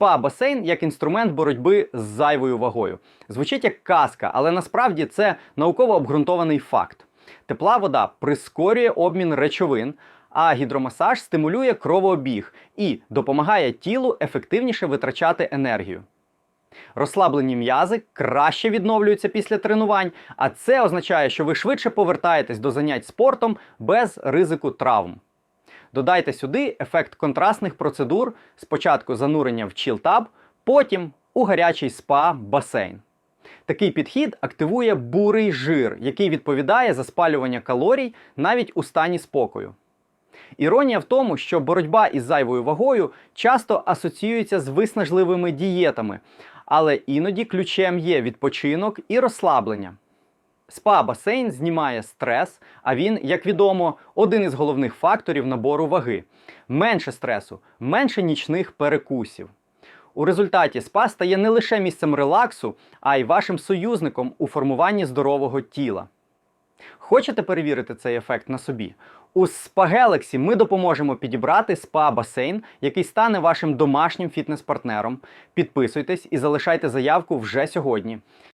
Спа-басейн як інструмент боротьби з зайвою вагою. Звучить як казка, але насправді це науково обґрунтований факт. Тепла вода прискорює обмін речовин, а гідромасаж стимулює кровообіг і допомагає тілу ефективніше витрачати енергію. Розслаблені м'язи краще відновлюються після тренувань, а це означає, що ви швидше повертаєтесь до занять спортом без ризику травм. Додайте сюди ефект контрастних процедур, спочатку занурення в чілтаб, потім у гарячий спа басейн. Такий підхід активує бурий жир, який відповідає за спалювання калорій навіть у стані спокою. Іронія в тому, що боротьба із зайвою вагою часто асоціюється з виснажливими дієтами, але іноді ключем є відпочинок і розслаблення. Спа-басейн знімає стрес, а він, як відомо, один із головних факторів набору ваги. Менше стресу, менше нічних перекусів. У результаті спа стає не лише місцем релаксу, а й вашим союзником у формуванні здорового тіла. Хочете перевірити цей ефект на собі? У Spa Galaxy ми допоможемо підібрати спа-басейн, який стане вашим домашнім фітнес-партнером. Підписуйтесь і залишайте заявку вже сьогодні.